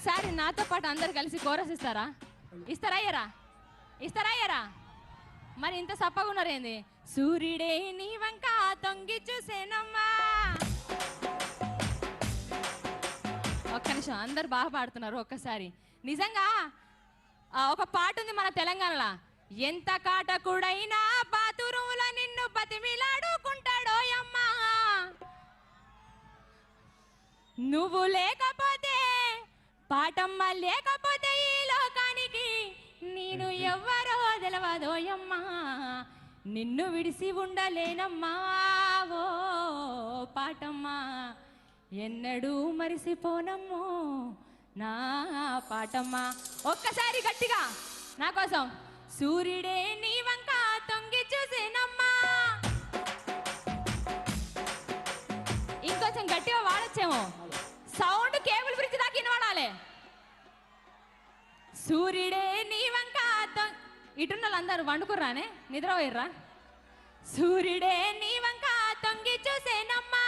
నాతో పాటు అందరు కలిసి కోరస్ ఇస్తారా? ఇస్తారా అయ్యరా ఇస్తారా అయ్యరా మరి ఇంత సప్పగా ఉన్నారేంది సూర్యుడే నీ వంక తొంగి చూసేనమ్మా. ఒక్క నిమిషం అందరు బాగా పాడుతున్నారు ఒక్కసారి. నిజంగా ఒక పాట ఉంది మన తెలంగాణలో. ఎంత కాటకుడైనా బాతురుముల నిన్ను బతిమిలాడుకుంటాడో అమ్మా నువ్వు లేకపోతే పాటమ్మ లేకపోతే ఈ లోకానికి నేను ఎవ్వరో తెలవదోయమ్మా నిన్ను విడిసి ఉండలేనమ్మా. ఓ పాటమ్మా ఎన్నడూ మరిసిపోనమ్మో నా పాటమ్మా. ఒక్కసారి గట్టిగా నా కోసం సూర్యుడే నీ వంక తొంగి చూసేనమ్మా. ఇంకొంచెం గట్టిగా వాడచ్చేమో. సౌండ్ కేబుల్ బ్రిడ్జ్ సూర్యుడే నీ వంక తొ- ఇటున్న వాళ్ళందరూ వండుకుర్రానే? నిద్రపోయిర్రా? సూర్యుడే నీ వంక తొంగి చూసేనమ్మా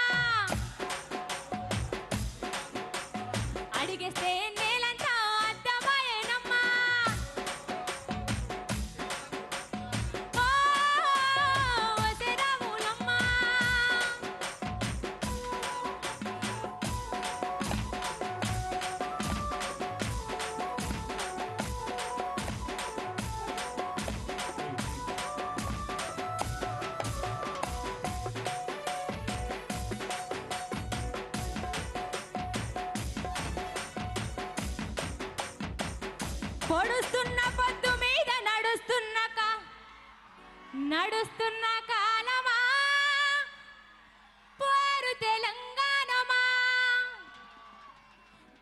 పొడుస్తున్న పొద్దు మీద నడుస్తున్న కా- నడుస్తున్న కాలమా? పోరు తెలంగాణమా?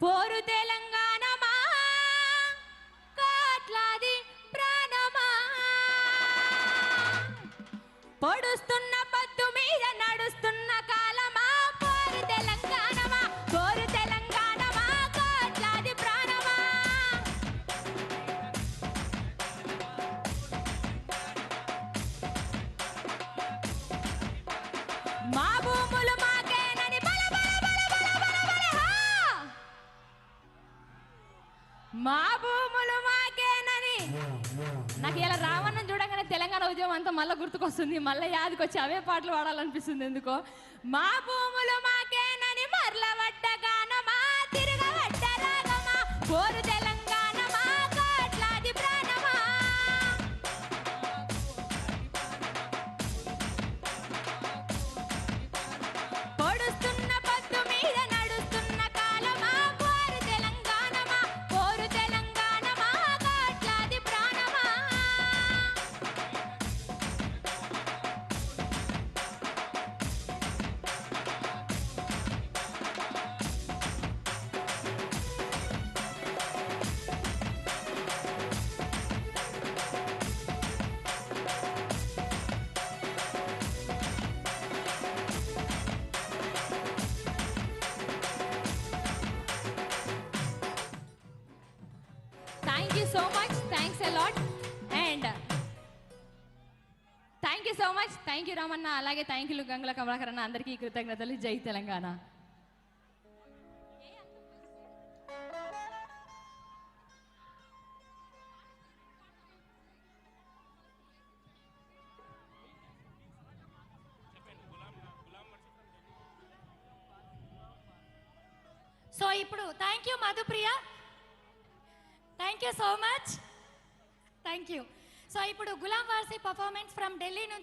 పోరు తెలంగాణమా? కోట్లాది ప్రాణమా? పొడుస్తున్న భూములు మాకేనని నాకు ఇలా రావణం చూడగానే తెలంగాణ ఉద్యమం అంతా మళ్ళీ గుర్తుకొస్తుంది. మళ్ళీ యాదికి వచ్చి అవే పాటలు పాడాలనిపిస్తుంది ఎందుకో? మా భూములు మాకేనని మరల వడ్డ గానమా తిరగవడ్డ రాగమా thank you so much thanks a lot lot and thank you so much thank you Ramanna అలాగే థ్యాంక్ యూ గంగుల కమలాకర్ అన్న అందరికీ కృతజ్ఞతలు. జై తెలంగాణ. సో ఇప్పుడు thank you Madhupriya thank you so much thank you so ఇప్పుడు గులాం వార్సీ పర్ఫార్మెన్స్ ఫ్రమ్ ఢిల్లీ నుంచి